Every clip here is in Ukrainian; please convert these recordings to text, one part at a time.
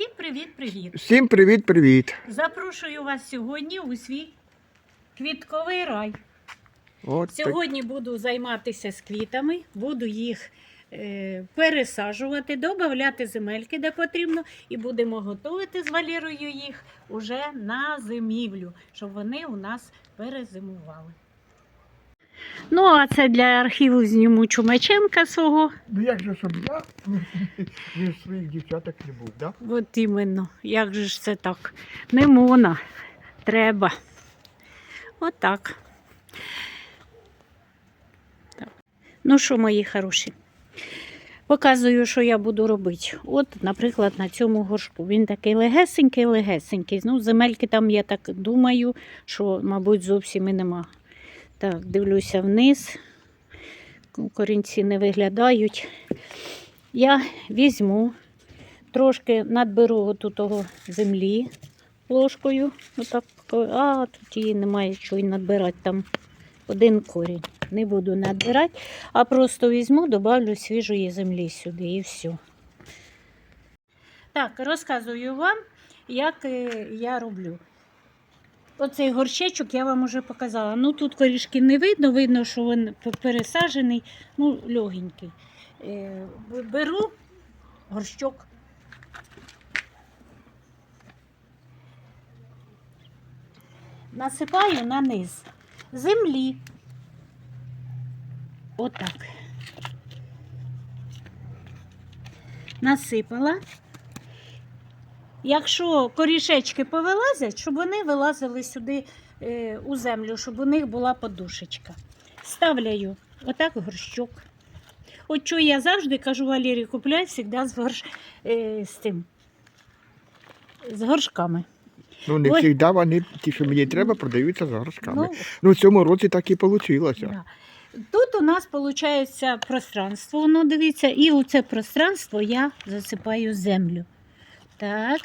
Всім привіт-привіт! Всім привіт-привіт. Запрошую вас сьогодні у свій квітковий рай. От так. Сьогодні буду займатися з квітами, буду їх е, пересаджувати, додати земельки, де потрібно, і будемо готувати з Валерою їх уже на зимівлю, щоб вони у нас перезимували. Ну, а це для архіву зніму Чумаченка свого. Ну як же щоб я не своїх дівчаток не був, да? От іменно, як же ж це так? Не мона, треба. Отак. Так. Ну що, мої хороші? Показую, що я буду робити. От, наприклад, на цьому горшку. Він такий легесенький, легесенький. Ну, земельки там, я так думаю, що, мабуть, зовсім і нема. Так, дивлюся вниз. Корінці не виглядають. Я візьму трошки надберу того землі ложкою. Отак. А, тут її немає чого надбирати. Там один корінь. Не буду надбирати, а просто візьму, добавлю свіжої землі сюди і все. Так, розказую вам, як е, я роблю. Оцей горщечок я вам уже показала. Ну тут корішків не видно, видно, що він пересаджений, ну, легенький. Е, Беру горщок насипаю на низ землі. Отак. Насипала. Якщо корішечки повилазять, щоб вони вилазили сюди е, у землю, щоб у них була подушечка. Ставляю отак горщок. От що я завжди кажу Валерій, купляй завжди з, горш... е, з тим. З горшками. Ну не Ой. завжди вони, ті, що мені треба, продаються за горшками. Ну, Ну, в цьому році так і вийшло. Да. Тут у нас виходить пространство, воно дивіться, і у це пространство я засипаю землю. Так.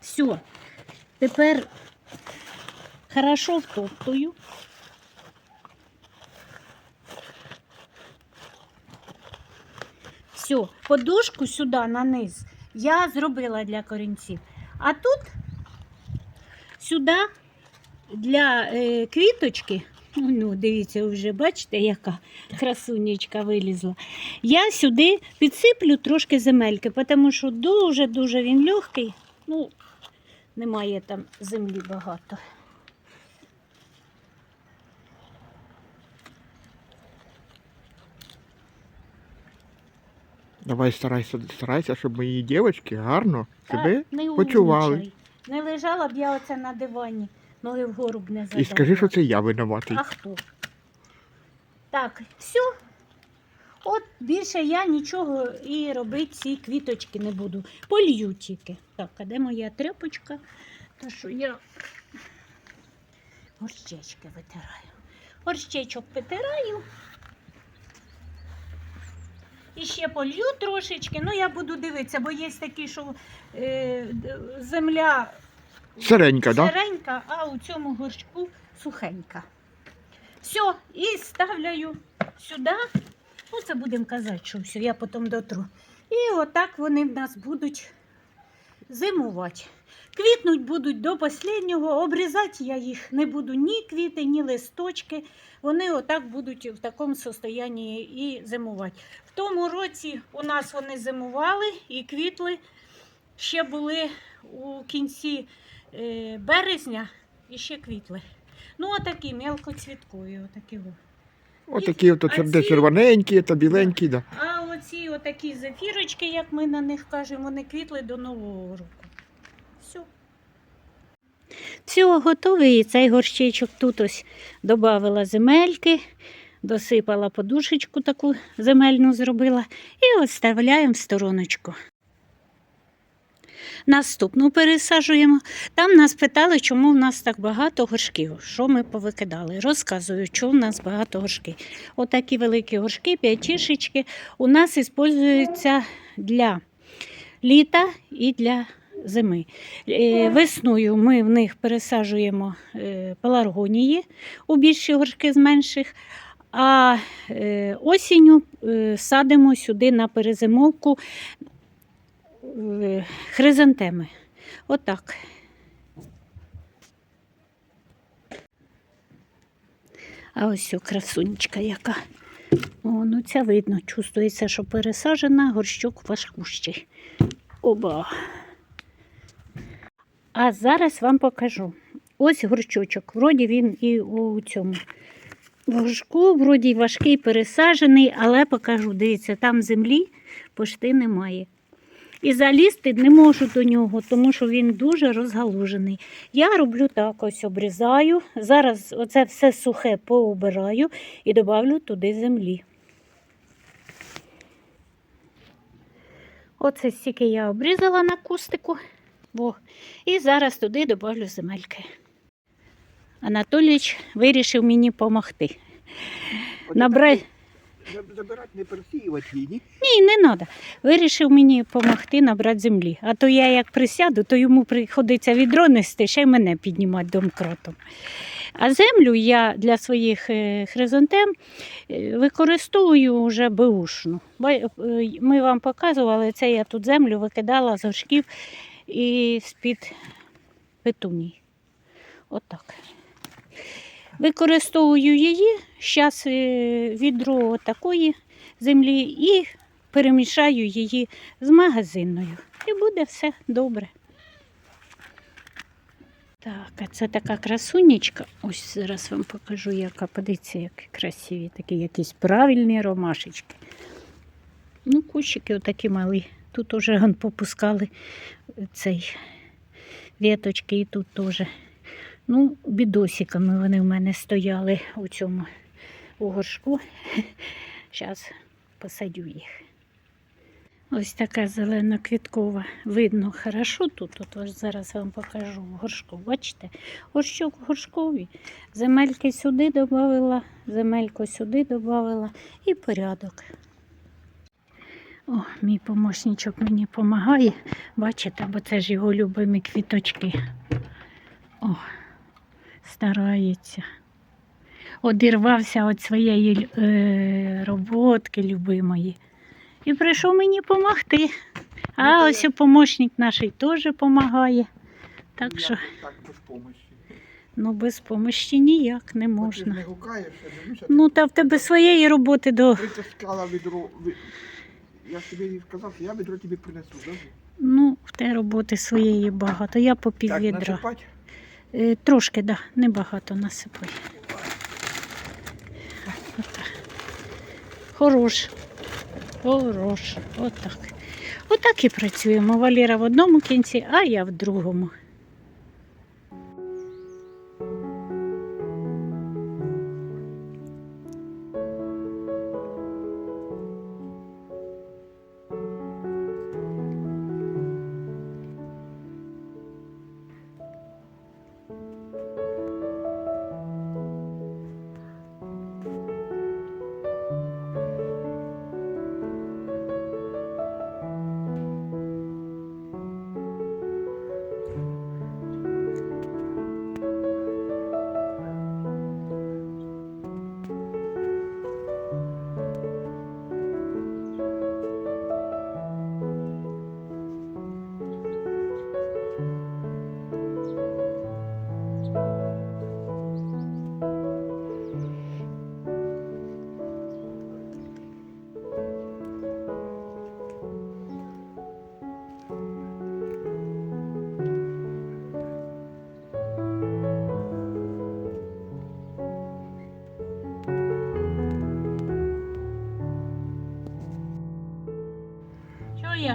Все. Тепер хорошо втоптую. Все, подушку сюди на низ я зробила для корінців. А тут сюди для е, квіточки, ну, дивіться, вже бачите, яка красунечка вилізла. Я сюди підсиплю трошки земельки, тому що дуже-дуже він легкий. Ну, немає там землі багато. Давай старайся, старайся, щоб мої дівчатки гарно себе почували. Не лежала б я оце на дивані, ноги вгору б не І скажи, що це я винуватий. А хто? Так, все. От більше я нічого і робити ці квіточки не буду. Полью тільки. Так, а де моя тряпочка? Та що я горщечки витираю. Горщечок витираю. І ще полью трошечки. Ну, я буду дивитися, бо є такі, що е, земля Сиренька, так? Да? а у цьому горшку сухенька. Все, і ставляю сюди. Ну, це будемо казати, що все, я потім дотру. І отак вони в нас будуть зимувати. Квітнуть будуть до останнього, обрізати я їх не буду ні квіти, ні листочки. Вони отак будуть в такому состоянні і зимувати. В тому році у нас вони зимували і квітли ще були у кінці березня і ще квітли. Ну, отакі мелкоцвіткові, отакі. Отакі от, А де червоненькі, то біленькі, да. А оці отакі зефірочки, як ми на них кажемо, вони квітли до Нового року. Все. Все, готовий. І цей горщичок тут ось додавила земельки, досипала подушечку таку земельну зробила і ось вставляємо в стороночку. Наступну пересаджуємо. Там нас питали, чому в нас так багато горшків, що ми повикидали. Розказую, чому в нас багато горшків. Отакі великі горшки, п'ятішечки, у нас використовуються для літа і для зими. Е, Весною ми в них пересаджуємо е, пеларгонії у більші горшки з менших, А е, осінню садимо сюди на перезимовку хризантеми. Отак. А ось о, красунечка яка. О, ну ця видно, чувствується, що пересаджена, горщок важкущий. Оба. А зараз вам покажу. Ось горщочок. Вроді він і у цьому горшку, вроді важкий, пересаджений, але покажу, дивіться, там землі пошти немає. І залізти не можу до нього, тому що він дуже розгалужений. Я роблю так, ось обрізаю. Зараз оце все сухе поубираю і додавлю туди землі. Оце стільки я обрізала на кустику. Во. І зараз туди додавлю земельки. Анатолійович вирішив мені допомогти. Набрай... Забирати, не пересіювати її, ні? Ні, не треба. Вирішив мені допомогти набрати землі. А то я як присяду, то йому приходиться відро нести, ще й мене піднімати домкратом. А землю я для своїх е, хризантем е, використовую вже беушну. Е, Ми вам показували, це я тут землю викидала з горшків і з-під петуній. Отак. Використовую її, зараз відро такої землі і перемішаю її з магазинною. І буде все добре. Так, а це така красунечка. Ось зараз вам покажу, яка подивіться, які красиві, такі якісь правильні ромашечки. Ну, кущики отакі малі. Тут уже попускали цей віточки і тут теж. Ну, бідосиками вони в мене стояли у цьому у горшку. Зараз посадю їх. Ось така зелена квіткова. Видно хорошо тут. От зараз вам покажу в горшку. Бачите? Горщок горшковий. Земельки сюди додавила, земельку сюди додавила і порядок. О, мій помощничок мені допомагає. Бачите, бо це ж його любимі квіточки. О, старається. Одірвався від своєї е, роботки любимої. І прийшов мені допомогти. А Ну, ось і помощник наш теж допомагає. Так Я що, Так, без помощі. ну без допомоги ніяк не Ти можна. не гукаєш, я дивлюся. Ну, та в тебе своєї роботи до. Притискала відро. Я тобі сказав, що я відро тобі принесу. Добре? Ну, в тебе роботи своєї багато. Я по пів Так, відра. Е, трошки, да, небагато насипай. Отак. Хорош. Хорош. Отак. Отак і працюємо. Валіра в одному кінці, а я в другому.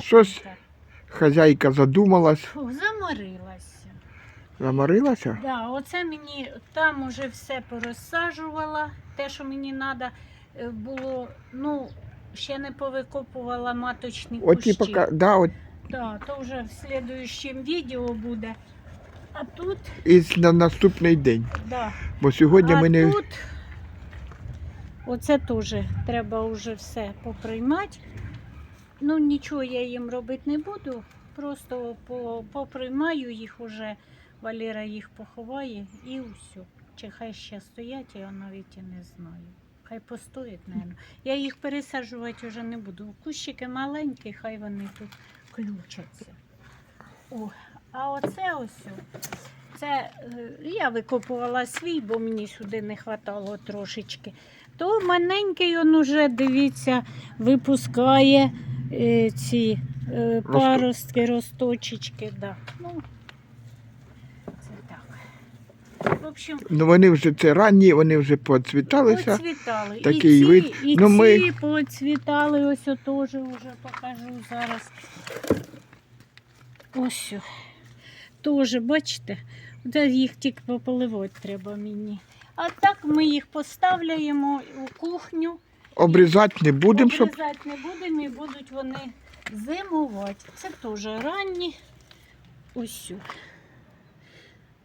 Щось- Хазяйка задумалась, Фу, заморилася. заморилася. Да, оце мені там уже все порозсаджувала, те, що мені треба було, ну, ще не повикопувала маточні кущі. пока, да, от Да, то вже в слідуючому відео буде. А тут, і на наступний день. да. Бо сьогодні а ми не. тут оце теж треба вже все поприймати. Ну, нічого я їм робити не буду. Просто по- поприймаю їх уже, Валера їх поховає і все. Чи хай ще стоять, я навіть і не знаю. Хай постоять, мабуть. Я їх пересаджувати вже не буду. Кущики маленькі, хай вони тут ключаться. О, а оце ось. Це е, я викопувала свій, бо мені сюди не вистачало трошечки. То маленький він уже, дивіться, випускає ці е, паростки, росточечки. Да. Ну, це так. В общем, Ну вони вже це ранні, вони вже поцвіталися. Поцвітали. Такий і ці, вид. І Ну, ми- ці поцвітали, ось теж вже покажу зараз. Ось. о. Теж, бачите, де їх тільки пополивати треба мені. А так ми їх поставляємо у кухню. Обрізати не будемо, щоб Обрізати не будемо і будуть вони зимувати. Це теж ранні. Ось.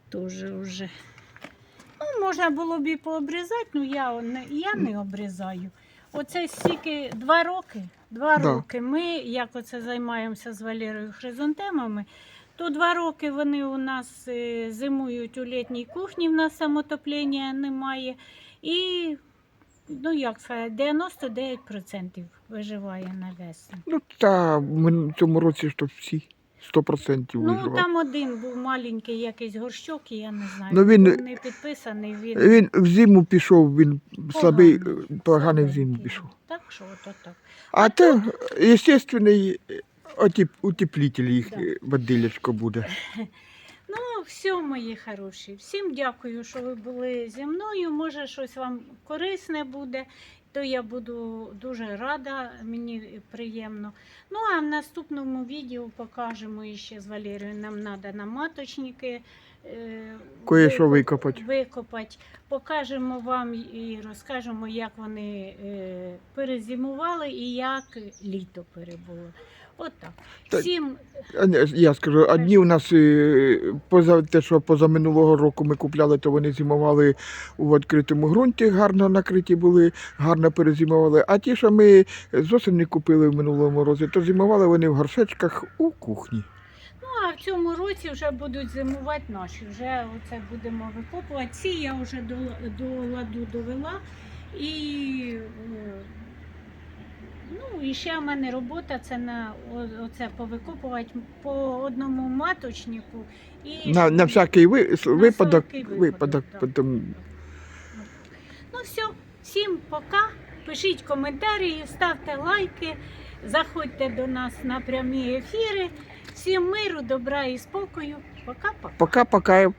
Теж вже. Ну, можна було б і пообрізати, але я не, я не обрізаю. Оце стільки два роки. Два Да. роки ми, як оце займаємося з Валерою хризантемами, то два роки вони у нас е, зимують у літній кухні, в нас самотоплення немає. І, ну як сказати, 99% виживає на весну. ну та в цьому році що всі 100% Ну, виживав. там один був маленький якийсь горщок, і я не знаю. Ну, він- був не підписаний, він Він в зиму пішов, він слабий, Поганий. е, поганий в зиму пішов. Так що ото так. А те, естественний отіп, утеплитель їх Да. е, буде. Ну, все, мої хороші. Всім дякую, що ви були зі мною. Може, щось вам корисне буде, то я буду дуже рада, мені приємно. Ну, а в наступному відео покажемо іще з Валерією. Нам треба на маточники. е, Кое-що викопати. викопати. Покажемо вам і розкажемо, як вони е, перезимували і як літо перебуло. От так. Так. Всім А, ні, Я скажу, одні у нас е, поза те, що поза минулого року ми купляли, то вони зимували у відкритому ґрунті, гарно накриті були, гарно перезимували. А ті, що ми з осені купили в минулому році, то зимували вони в горшечках у кухні. Ну, а в цьому році вже будуть зимувати наші. Вже оце будемо викопувати. Ці я вже до, до ладу довела. І, е, ну, і ще в мене робота це на оце повикопувати по одному маточнику. І На, на всякий ви, на випадок, всякий випадок, да. потім Ну все, всім пока. Пишіть коментарі, ставте лайки, заходьте до нас на прямі ефіри. Всім миру, добра і спокою. Пока-пока. пока-пока.